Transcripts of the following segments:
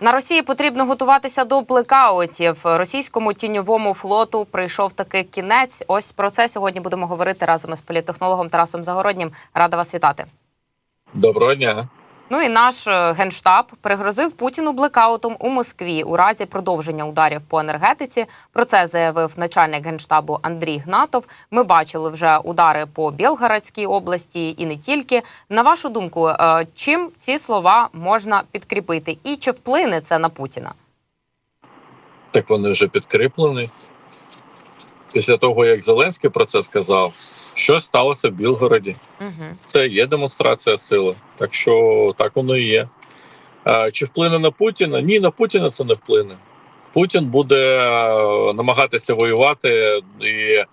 На Росії потрібно готуватися до блекаутів. Російському тіньовому флоту прийшов таки кінець. Ось про це сьогодні будемо говорити разом із політтехнологом Тарасом Загороднім. Рада вас вітати. Доброго дня. Ну і наш е, генштаб пригрозив Путіну блекаутом у Москві у разі продовження ударів по енергетиці. Про це заявив начальник генштабу Андрій Гнатов. Ми бачили вже удари по Білгородській області і не тільки. На вашу думку, е, чим ці слова можна підкріпити, і чи вплине це на Путіна? Так вони вже підкріплені. Після того, як Зеленський про це сказав, що сталося в Білгороді. Угу. Це є демонстрація сили. Так що так воно і є. Чи вплине на Путіна? Ні, на Путіна це не вплине. Путін буде е, намагатися воювати і е,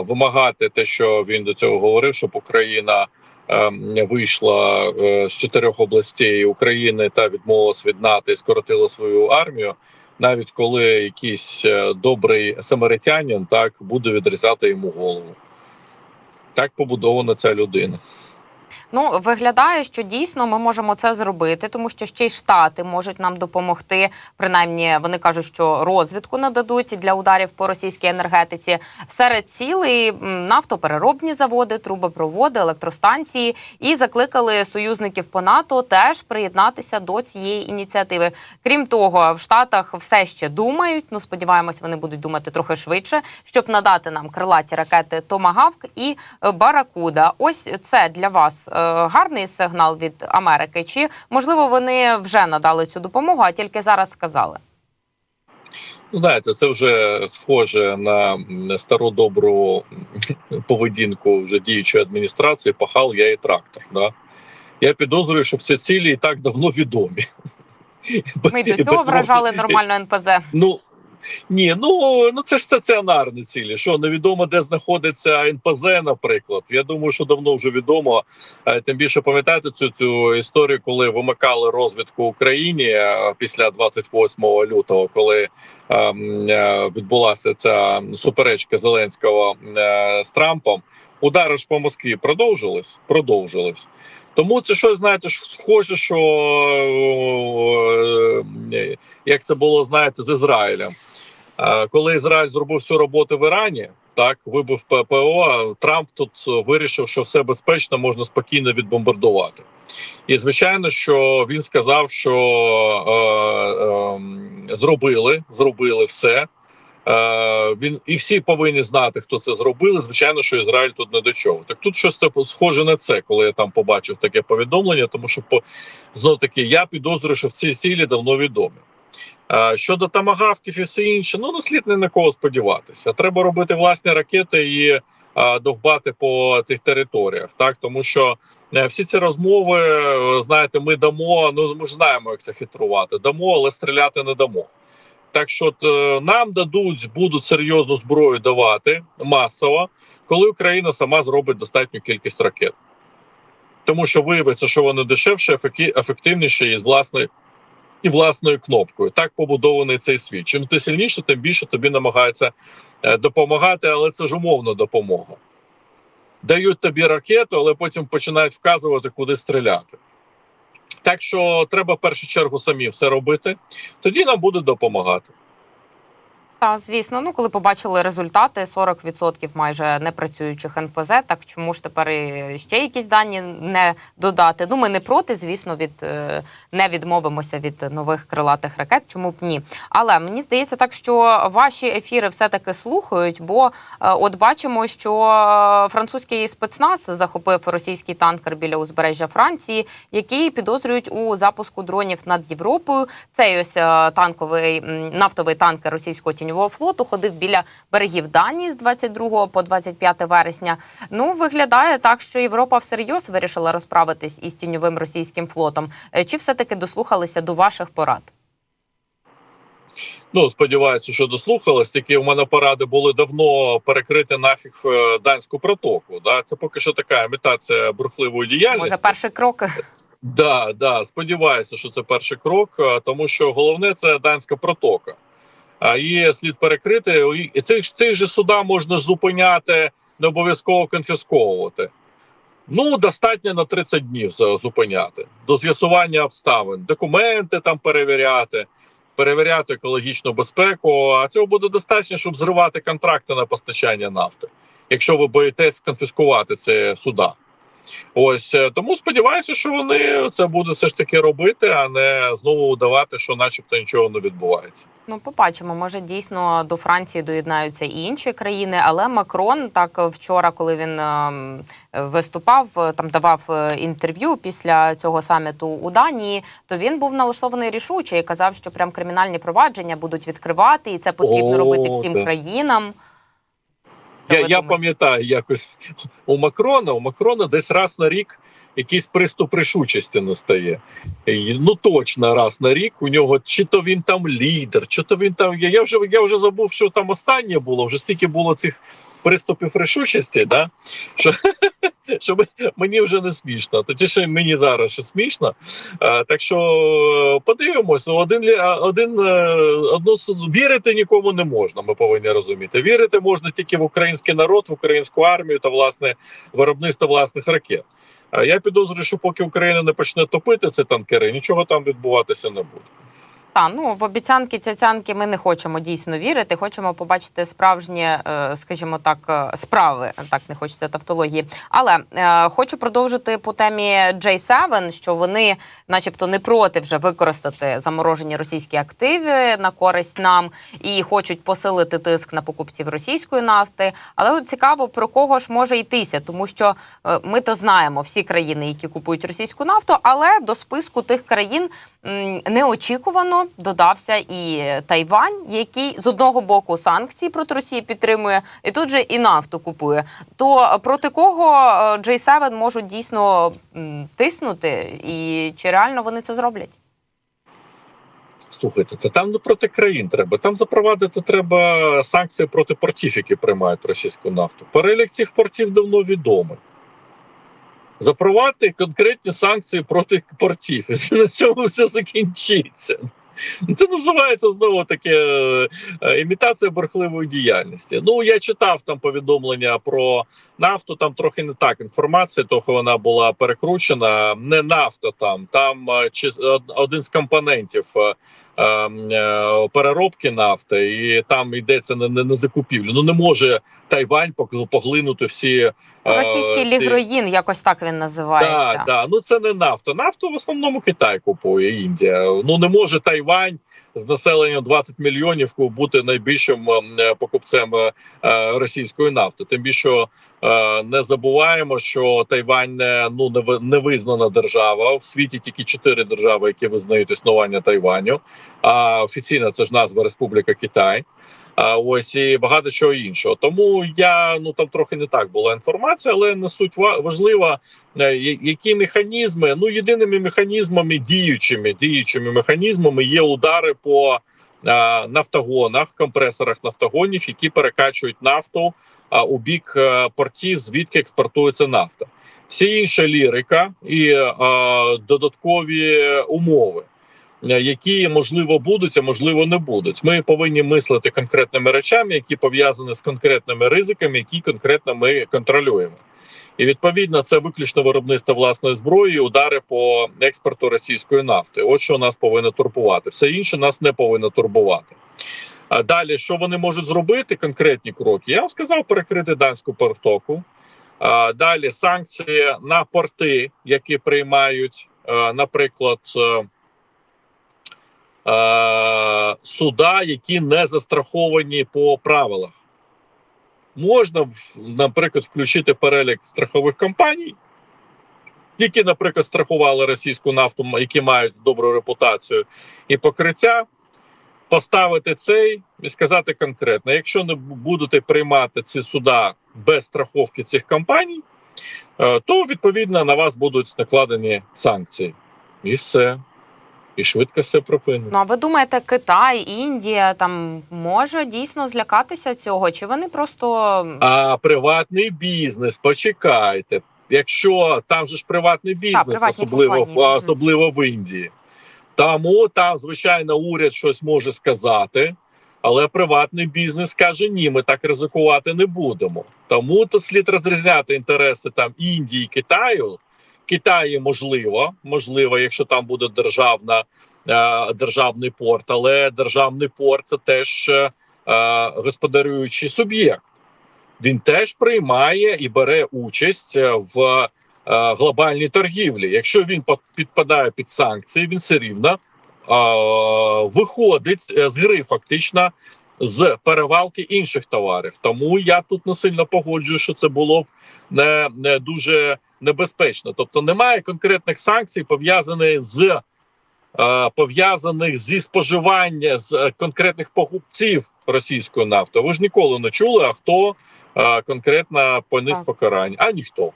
вимагати те, що він до цього говорив, щоб Україна е, вийшла з чотирьох областей України та відмовилась від НАТО і скоротила свою армію. Навіть коли якийсь добрий самаритянин так буде відрізати йому голову. Так побудована ця людина. Ну виглядає, що дійсно ми можемо це зробити, тому що ще й штати можуть нам допомогти. Принаймні, вони кажуть, що розвідку нададуть для ударів по російській енергетиці. Серед цілей нафтопереробні заводи, трубопроводи, електростанції і закликали союзників по НАТО теж приєднатися до цієї ініціативи. Крім того, в Штатах все ще думають. Ну сподіваємось, вони будуть думати трохи швидше, щоб надати нам крилаті ракети Томагавк і Баракуда. Ось це для вас е, гарний сигнал від Америки. Чи можливо вони вже надали цю допомогу, а тільки зараз сказали? Ну, знаєте, це вже схоже на стару добру поведінку вже діючої адміністрації. Пахал я і трактор. Да? Я підозрюю, що всі цілі і так давно відомі. Ми до цього вражали нормально НПЗ. Ну ні, ну ну це ж стаціонарні цілі. Що невідомо, де знаходиться НПЗ, наприклад. Я думаю, що давно вже відомо. Е, Тим більше пам'ятаєте цю цю історію, коли вимикали розвідку Україні е, після 28 лютого, коли ем, е, відбулася ця суперечка Зеленського е, з Трампом. Удари ж по Москві продовжились, продовжились. Тому це щось, знаєте, схоже, що як це було, знаєте, з Ізраїлем. Е, Коли Ізраїль зробив цю роботу в Ірані, так вибив ППО, Трамп тут вирішив, що все безпечно, можна спокійно відбомбардувати. І звичайно, що він сказав, що е, е, зробили, зробили все. Е, він і всі повинні знати, хто це зробили. Звичайно, що Ізраїль тут не до чого. Так тут щось схоже на це, коли я там побачив таке повідомлення, тому що по знов таки я підозрюю, що в цій цілі давно відомі. Е, щодо тамагавків і все інше, ну не слід ні на кого сподіватися. Треба робити власні ракети і е, довбати по цих територіях, так тому що. е, Всі ці розмови, знаєте, ми дамо. Ну ми ж знаємо, як це хитрувати. Дамо, але стріляти не дамо. Так що нам дадуть, будуть серйозну зброю давати масово, коли Україна сама зробить достатню кількість ракет. Тому що виявиться, що вони дешевше, ефективніше і з власною і власною кнопкою. Так побудований цей світ. Чим ти сильніше, тим більше тобі намагаються е, допомагати, але це ж умовна допомога. Дають тобі ракету, але потім починають вказувати, куди стріляти. Так що треба в першу чергу самі все робити, тоді нам будуть допомагати. Та звісно, ну коли побачили результати, 40% майже непрацюючих НПЗ. Так чому ж тепер ще якісь дані не додати? Ну ми не проти, звісно, від е, не відмовимося від нових крилатих ракет. Чому б ні? Але мені здається, так що ваші ефіри все таки слухають. Бо е, от бачимо, що французький спецназ захопив російський танкер біля узбережжя Франції, який підозрюють у запуску дронів над Європою. Цей ось е, танковий нафтовий танкер російського тіньового флоту ходив біля берегів Данії з 22 по 25 вересня. Ну виглядає так, що Європа всерйоз вирішила розправитись із тіньовим російським флотом. Е, Чи все таки дослухалися до ваших порад? Ну сподіваюся, що дослухались. Тільки у мене поради були давно перекрити нафіг е, данську протоку. Да, це поки що така імітація бурхливої діяльності. Може, перший крок? Да, да, сподіваюся, що це перший крок, е, тому що головне це данська протока. Її слід перекрити. І цих тих же суда можна зупиняти, не обов'язково конфісковувати. Ну, достатньо на 30 днів зупиняти до з'ясування обставин, документи там перевіряти, перевіряти екологічну безпеку. А цього буде достатньо, щоб зривати контракти на постачання нафти, якщо ви боїтесь конфіскувати це суда. Ось е, тому сподіваюся, що вони це будуть все ж таки робити, а не знову удавати, що, начебто, нічого не відбувається. Ну, побачимо, може дійсно до Франції доєднаються і інші країни. Але Макрон так вчора, коли він ем, виступав, е, там давав е, інтерв'ю після цього саміту у Данії, то він був налаштований рішуче і казав, що прям кримінальні провадження будуть відкривати, і це потрібно О, робити всім так. країнам. Я, я пам'ятаю якось у Макрона. У Макрона десь раз на рік якийсь приступ рішучості настає. І, Ну точно раз на рік. У нього чи то він там лідер, чи то він там. Я вже я вже забув, що там останнє було. Вже стільки було цих приступів рішучості, да? що, що мені вже не смішно. Точніше, мені зараз ще смішно. А, так що подивимося, один один е, одну вірити нікому не можна. Ми повинні розуміти. Вірити можна тільки в український народ, в українську армію та власне виробництво власних ракет. А я підозрюю, що поки Україна не почне топити ці танкери, нічого там відбуватися не буде. Та ну в обіцянки цяцянки ми не хочемо дійсно вірити. Хочемо побачити справжні, е, скажімо так, е, справи. Так не хочеться тавтології. Але е, хочу продовжити по темі J7, що вони, начебто, не проти вже використати заморожені російські активи на користь нам і хочуть посилити тиск на покупців російської нафти. Але от цікаво про кого ж може йтися, тому що ми то знаємо всі країни, які купують російську нафту, але до списку тих країн неочікувано додався і Тайвань, який з одного боку санкції проти Росії підтримує, і тут же і нафту купує. То проти кого е, J7 можуть дійсно тиснути, і чи реально вони це зроблять? Слухайте, та там не проти країн треба. Там запровадити треба санкції проти портів, які приймають російську нафту. Перелік цих портів давно відомий. Запровадити конкретні санкції проти портів. І на цьому все закінчиться. Це називається знову таке е, імітація бурхливої діяльності. Ну я читав там повідомлення про нафту. Там трохи не так інформація, того вона була перекручена. Не нафта там, там е, чи один з компонентів. Ем, е, Переробки нафти, і там йдеться не, не, на закупівлю. Ну не може Тайвань поглинути всі е, Російський ці- лігроїн, якось так він називається. так, так. Ну це не нафта. Нафту в основному Китай купує Індія. Ну не може Тайвань з населенням 20 мільйонів бути найбільшим ем, е, покупцем е, е, російської нафти. Тим більше не забуваємо, що Тайвань ну не ви- не визнана держава. В світі тільки чотири держави, які визнають існування Тайваню. А офіційно це ж назва Республіка Китай. Ось і багато чого іншого. Тому я ну там трохи не так була інформація, але не суть ва- важлива. Е, які механізми? Ну єдиними механізмами, діючими діючими механізмами є удари по е, нафтогонах, компресорах нафтогонів, які перекачують нафту а, у бік е, портів, звідки експортується нафта. Всі інша лірика і е, додаткові умови. Е, Які можливо будуть, а можливо не будуть. Ми повинні мислити конкретними речами, які пов'язані з конкретними ризиками, які конкретно ми контролюємо. І відповідно це виключно виробництво власної зброї, удари по експорту російської нафти. От що нас повинно турбувати. Все інше нас не повинно турбувати. А далі, що вони можуть зробити? Конкретні кроки. Я вам сказав перекрити данську портоку. А далі санкції на порти, які приймають, е, наприклад, е, суда, які не застраховані по правилах. Можна, наприклад, включити перелік страхових компаній, які, наприклад, страхували російську нафту, які мають добру репутацію і покриття, поставити цей і сказати конкретно: якщо не будете приймати ці суда без страховки цих компаній, е, то відповідно на вас будуть накладені санкції. І все. І швидко все припиниться. Ну а ви думаєте, Китай, Індія там може дійсно злякатися цього? Чи вони просто А приватний бізнес, почекайте. Якщо там же ж приватний бізнес, приватні особливо, мгм. особливо в Індії. Тому там, звичайно, уряд щось може сказати. Але приватний бізнес каже: ні, ми так ризикувати не будемо. Тому то слід розрізняти інтереси там Індії, Китаю. Китаї можливо, можливо, якщо там буде державна е, державний порт, але державний порт це теж е, е, господарюючий суб'єкт. Він теж приймає і бере участь в глобальній торгівлі. Якщо він під- підпадає під санкції, він все рівно виходить з гри фактично з перевалки інших товарів. Тому я тут не сильно погоджую, що це було б не, не дуже небезпечно. Тобто немає конкретних санкцій пов'язаних з е, пов'язаних зі споживання з е, конкретних покупців російської нафти. Ви ж ніколи не чули, а хто е, конкретно поніс Так. покарання? А ніхто.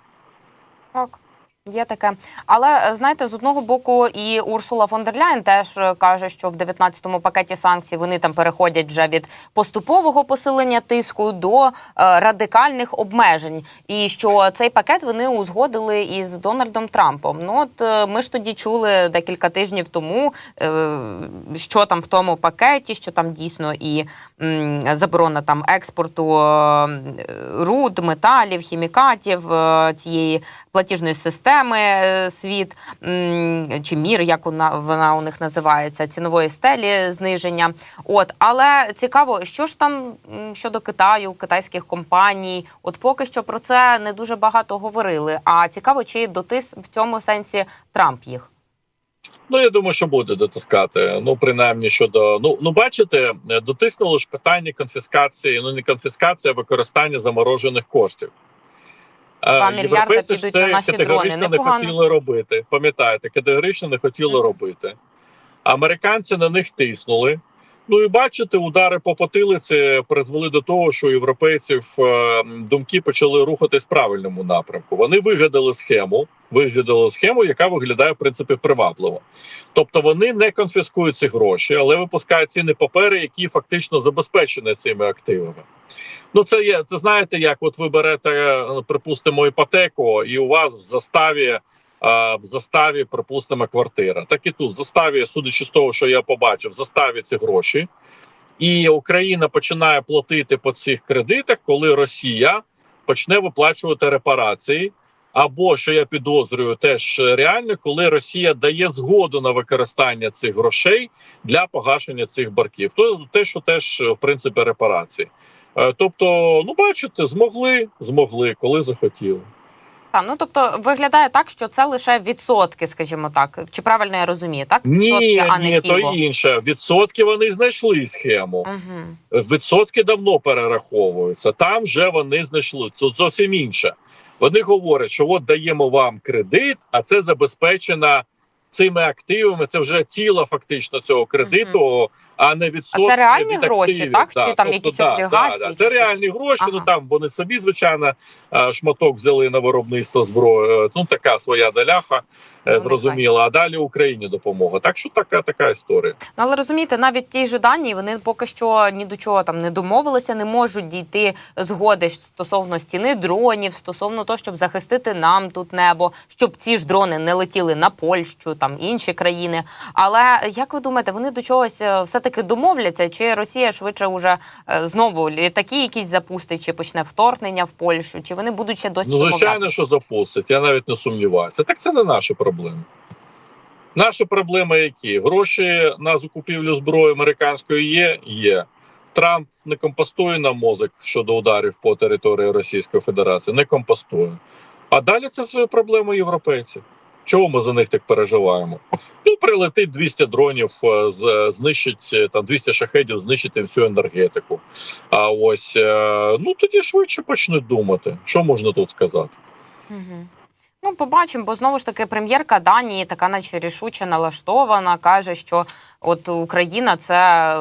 Так. Є таке, але е, знаєте, з одного боку, і Урсула фон дер Ляйн теж е, каже, що в 19-му пакеті санкцій вони там переходять вже від поступового посилення тиску до е, радикальних обмежень, і що цей пакет вони узгодили із Дональдом Трампом. Ну от е, ми ж тоді чули декілька тижнів тому, е, що там в тому пакеті, що там дійсно і м, заборона там експорту е, руд, металів, хімікатів е, цієї платіжної системи е, світ чи мір, як вона у них називається, цінової стелі зниження. От але цікаво, що ж там щодо Китаю, китайських компаній. От поки що про це не дуже багато говорили. А цікаво, чи дотис в цьому сенсі Трамп їх. Ну я думаю, що буде дотискати. Ну принаймні щодо ну ну бачите, е, дотиснуло ж питання конфіскації. Ну не конфіскація, а використання заморожених коштів. Е, Два ж підуть на наші дрони. не хотіли робити. Пам'ятаєте, категорично не хотіли Мгм. робити. Американці на них тиснули. Ну і бачите, удари по потилиці призвели до того, що європейців е, думки почали рухатись в правильному напрямку. Вони вигадали схему, вигадали схему, яка виглядає в принципі привабливо. Тобто вони не конфіскують ці гроші, але випускають ціни папери, які фактично забезпечені цими активами. Ну, це є. Це знаєте, як от ви берете, е, припустимо, іпотеку, і у вас в заставі. е, В заставі, припустимо, квартира. Так і тут в заставі, судячи з того, що я побачив, в заставі ці гроші, і Україна починає платити по цих кредитах, коли Росія почне виплачувати репарації. Або що я підозрюю, теж реально, коли Росія дає згоду на використання цих грошей для погашення цих барків, то те, що теж в принципі репарації. Е, Тобто, ну бачите, змогли, змогли, коли захотіли. Та ну тобто виглядає так, що це лише відсотки, скажімо так. Чи правильно я розумію? Так відсотки, Ні, а не ні, то інше. Відсотки вони знайшли схему. Угу. Відсотки давно перераховуються. Там вже вони знайшли. Тут зовсім інше. Вони говорять, що от даємо вам кредит, а це забезпечено цими активами. Це вже тіло фактично цього кредиту, а не відсотки. А це реальні від гроші, так? Чи там там якісь да, облігації, Да, да. Це реальні гроші. Ну там вони собі, звичайно, шматок взяли на виробництво зброї. Е, Ну така своя доляха. Е. Зрозуміло, а далі Україні допомога. Так що така така історія. Ну, але розумієте, навіть ті ж дані вони поки що ні до чого там не домовилися, не можуть дійти згоди стосовно стіни дронів, стосовно того, щоб захистити нам тут небо, щоб ці ж дрони не летіли на Польщу, там інші країни. Але як ви думаєте, вони до чогось все таки домовляться? Чи Росія швидше вже е, знову літаки якісь запустить, чи почне вторгнення в Польщу? Чи вони будуть ще досі Ну, звичайно, що запустить. Я навіть не сумніваюся. Так це не наші проблеми. Наші проблеми які? Гроші на закупівлю зброї американської є? Є. Трамп не компостує на мозок щодо ударів по території Російської Федерації, не компостує. А далі це все проблеми європейців. Чого ми за них так переживаємо? Ну, прилетить 200 дронів, е, знищить е, там 200 шахедів, знищити всю енергетику. А ось е, ну тоді швидше почнуть думати, що можна тут сказати. Угу. Ну, побачимо, бо знову ж таки прем'єрка Данії така, наче рішуче налаштована, каже, що от Україна це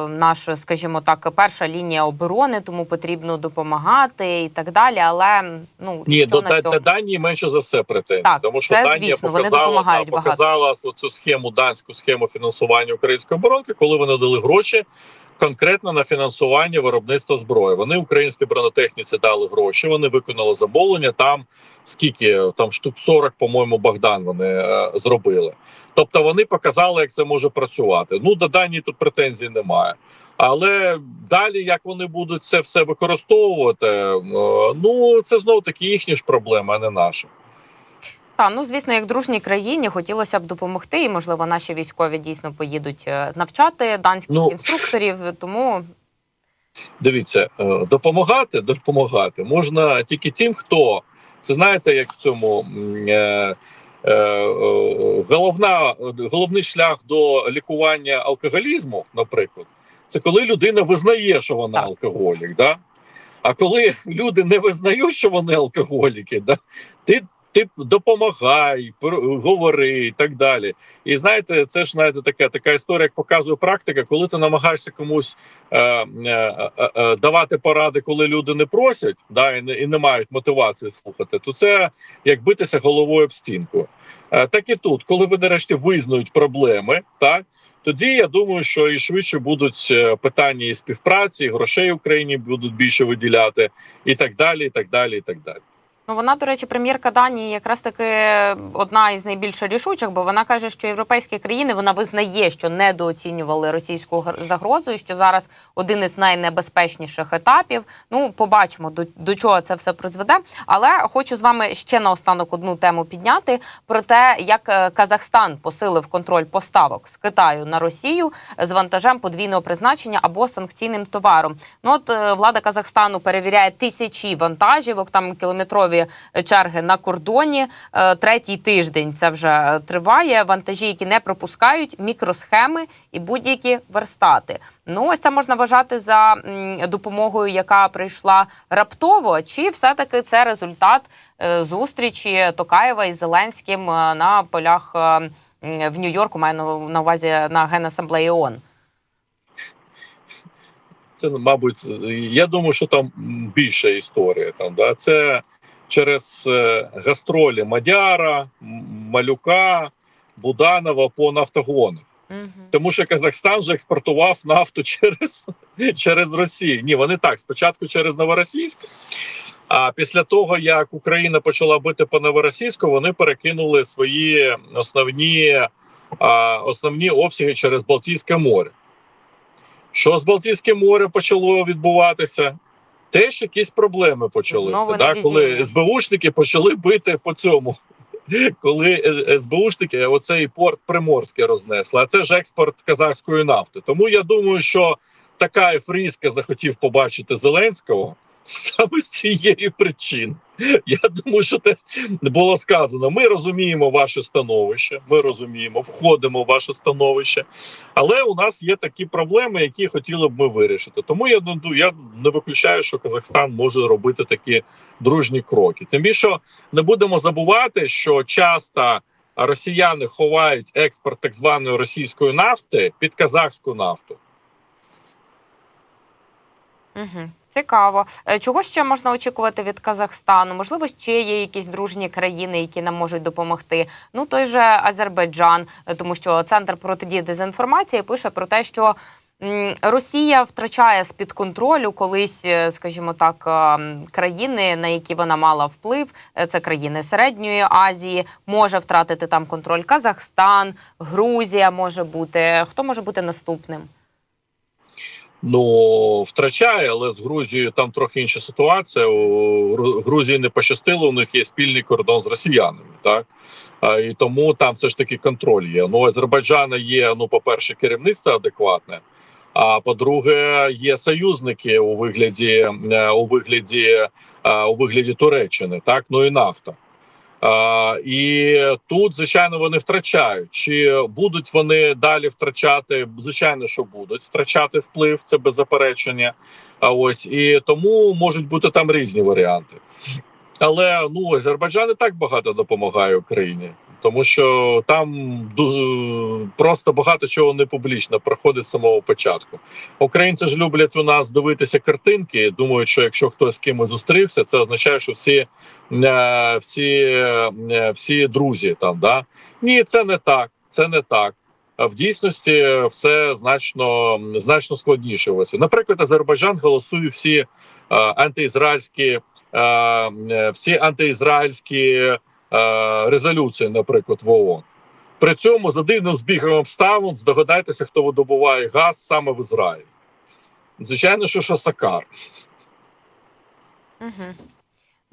наш, скажімо так, перша лінія оборони, тому потрібно допомагати і так далі. Але ну Ні, що до, на цьому? Данії менше за все претензій. Так, тому що це, Данія звісно, вони допомагають та, багато. показала цю схему, данську схему фінансування української оборонки, коли вони дали гроші конкретно на фінансування виробництва зброї. Вони українській бронетехніці дали гроші. Вони виконали замовлення. Там скільки там штук 40, по-моєму, Богдан вони е, зробили. Тобто вони показали, як це може працювати. Ну до Данії тут претензій немає. Але далі, як вони будуть це все використовувати, е, ну це знов таки їхні ж проблеми, а не наші. Та ну звісно, як дружній країні хотілося б допомогти, і можливо наші військові дійсно поїдуть е, навчати данських Ну, інструкторів. Тому Дивіться, е, допомагати, допомагати можна тільки тим, хто це знаєте, як в цьому е, е, е, головна, головний шлях до лікування алкоголізму, наприклад, це коли людина визнає, що вона Так. алкоголік. Да? А коли люди не визнають, що вони алкоголіки, да? ти, ти допомагай, говори і так далі. І знаєте, це ж знаєте, така, така історія, як показує практика, коли ти намагаєшся комусь е, е, е, е, давати поради, коли люди не просять, да, і не, і не мають мотивації слухати, то це як битися головою об стінку. Е, так і тут, коли ви нарешті визнають проблеми, так. Тоді я думаю, що і швидше будуть е, питання і співпраці, і грошей Україні будуть більше виділяти, і так далі, і так далі, і так далі. Ну, вона, до речі, прем'єрка Данії якраз таки одна із найбільш рішучих, бо вона каже, що європейські країни вона визнає, що недооцінювали російську гр- загрозу, і що зараз один із найнебезпечніших етапів. Ну, побачимо, до, до чого це все призведе. Але хочу з вами ще наостанок одну тему підняти про те, як е, Казахстан посилив контроль поставок з Китаю на Росію з вантажем подвійного призначення або санкційним товаром. Ну от е, влада Казахстану перевіряє тисячі вантажівок, там кілометрові черги на кордоні. Е, Третій тиждень це вже триває. Вантажі, які не пропускають, мікросхеми і будь-які верстати. Ну ось це можна вважати за допомогою, яка прийшла раптово, чи все-таки це результат е, зустрічі Токаєва із Зеленським е, на полях в Нью-Йорку, маю на- увазі на генасамблеї ООН. Це, мабуть, я думаю, що там більша історія. Там да це через е, гастролі Мадяра, Малюка, Буданова по нафтогону. Мгм. Тому що Казахстан вже експортував нафту через, через Росію. Ні, вони так спочатку через Новоросійськ. А після того, як Україна почала бити по новоросійську, вони перекинули свої основні, а, основні обсяги через Балтійське море. Що з Балтійським морем почало відбуватися? Теж якісь проблеми почалися. Да? Коли. СБУшники почали бити по цьому. Коли е, СБУшники оцей порт Приморський рознесли, а це ж експорт казахської нафти. Тому я думаю, що така Фрізка захотів побачити Зеленського саме з цієї причини. Я думаю, що те було сказано. Ми розуміємо ваше становище, ми розуміємо, входимо в ваше становище, але у нас є такі проблеми, які хотіли б ми вирішити. Тому я я не виключаю, що Казахстан може робити такі дружні кроки. Тим більше не будемо забувати, що часто росіяни ховають експорт так званої російської нафти під казахську нафту. Угу. Цікаво. Е, Чого ще можна очікувати від Казахстану? Можливо, ще є якісь дружні країни, які нам можуть допомогти. Ну той же Азербайджан, е, тому що центр протидії дезінформації пише про те, що Росія втрачає з під контролю колись, е, скажімо так, країни, на які вона мала вплив. Це країни Середньої Азії, може втратити там контроль Казахстан, Грузія може бути. Хто може бути наступним? Ну втрачає, але з Грузією там трохи інша ситуація. У Грузії не пощастило, у них є спільний кордон з росіянами, так і тому там все ж таки контроль є. Ну Азербайджана є ну, по-перше, керівництво адекватне. А по-друге, є союзники у вигляді е, у вигляді е, у вигляді Туреччини, так ну і нафта. І тут, звичайно, вони втрачають. Чи будуть вони далі втрачати? Звичайно, що будуть втрачати вплив, це без заперечення. А ось і тому можуть бути там різні варіанти. Але ну Азербайджан і так багато допомагає Україні, тому що там просто багато чого не публічно проходить з самого початку. Українці ж люблять у нас дивитися картинки. Думають, що якщо хтось з кимось зустрівся, це означає, що всі, всі, е, всі друзі там. Да? Ні, це не так. Це не так. В дійсності все значно значно складніше. Ось. Наприклад, Азербайджан голосує всі е, антиізраїльські, е, е, всі антиізраїльські е, резолюції, наприклад, в ООН. При цьому за дивним збігом обставин здогадайтеся, хто видобуває газ саме в Ізраїлі. Звичайно, що Шосакар. Угу.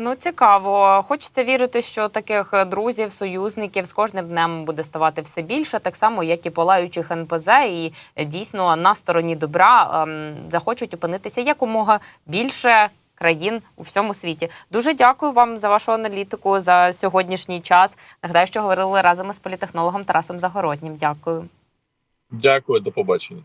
Ну, цікаво. Хочеться вірити, що таких е, друзів, союзників з кожним днем буде ставати все більше, так само, як і палаючих НПЗ, і е, дійсно на стороні добра ем, захочуть опинитися якомога більше країн у всьому світі. Дуже дякую вам за вашу аналітику за сьогоднішній час. Нагадаю, що говорили разом із політехнологом Тарасом Загороднім. Дякую. Дякую, до побачення.